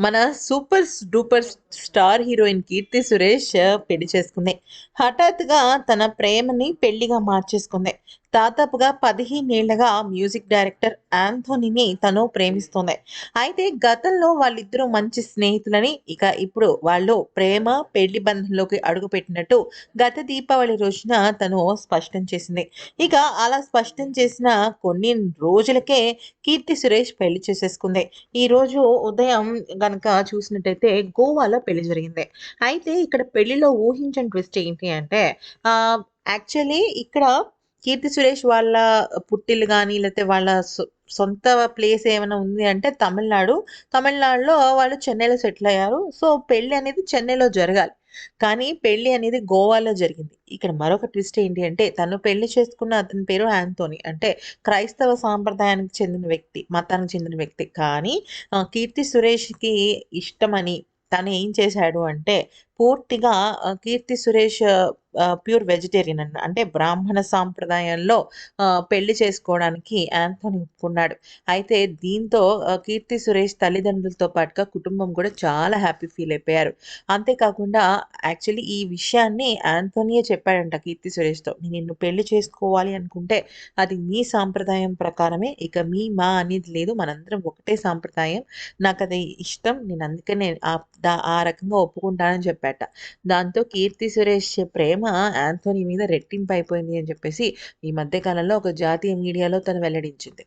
మన super duper star heroine Keerthy Suresh పెళ్ళి చేసుకుంది. హఠాత్తుగా తన ప్రేమని పెళ్ళిగా మార్చేసుకుంది. దాదాపుగా పదిహేనేళ్ళగా మ్యూజిక్ డైరెక్టర్ ఆంథోనీని తను ప్రేమిస్తుంది. అయితే గతంలో వాళ్ళిద్దరూ మంచి స్నేహితులని ఇక ఇప్పుడు వాళ్ళు ప్రేమ పెళ్ళి బంధంలోకి అడుగుపెట్టినట్టు గత దీపావళి రోజున తను స్పష్టం చేసింది. ఇక అలా స్పష్టం చేసిన కొన్ని రోజులకే కీర్తి సురేష్ పెళ్ళి చేసేసుకుంది. ఈ రోజు ఉదయం గనక చూసినట్టయితే గోవాలో పెళ్ళి జరిగింది. అయితే ఇక్కడ పెళ్ళిలో ఊహించని ట్విస్ట్ ఏంటి అంటే యాక్చువల్లీ ఇక్కడ కీర్తి సురేష్ వాళ్ళ పుట్టిల్లు కానీ లేకపోతే వాళ్ళ సొ- సొంత ప్లేస్ ఏమైనా ఉంది అంటే తమిళనాడు. తమిళనాడులో వాళ్ళు చెన్నైలో సెటిల్ అయ్యారు. సో పెళ్ళి అనేది చెన్నైలో జరగాలి. కానీ పెళ్ళి అనేది గోవాలో జరిగింది. ఇక్కడ మరొక ట్విస్ట్ ఏంటి అంటే తను పెళ్ళి చేసుకున్న అతని పేరు ఆంతోని అంటే క్రైస్తవ సాంప్రదాయానికి చెందిన వ్యక్తి మతానికి చెందిన వ్యక్తి. కానీ కీర్తి సురేష్కి ఇష్టమని తను ఏం చేశాడు అంటే పూర్తిగా కీర్తి సురేష్ ప్యూర్ వెజిటేరియన్ అన్న. అంటే బ్రాహ్మణ సాంప్రదాయంలో పెళ్ళి చేసుకోవడానికి యాంథోనీ ఒప్పుకున్నాడు. అయితే దీంతో కీర్తి సురేష్ తల్లిదండ్రులతో పాటుగా కుటుంబం కూడా చాలా హ్యాపీ ఫీల్ అయిపోయారు. అంతేకాకుండా యాక్చువల్లీ ఈ విషయాన్ని యాంథోనియే చెప్పాడంట కీర్తి సురేష్తో. నిన్ను పెళ్ళి చేసుకోవాలి అనుకుంటే అది మీ సాంప్రదాయం ప్రకారమే. ఇక మీ మా అనేది లేదు. మనందరం ఒకటే సాంప్రదాయం. నాకు అది ఇష్టం. నేను అందుకనే ఆ ఆ రకంగా ఒప్పుకుంటానని చెప్పాట. దాంతో కీర్తి సురేష్ ప్రేమ యాంథోనీ మీద రెట్టింపు అయిపోయింది అని చెప్పేసి ఈ మధ్యకాలంలో ఒక జాతీయ మీడియాలో తను వెల్లడించింది.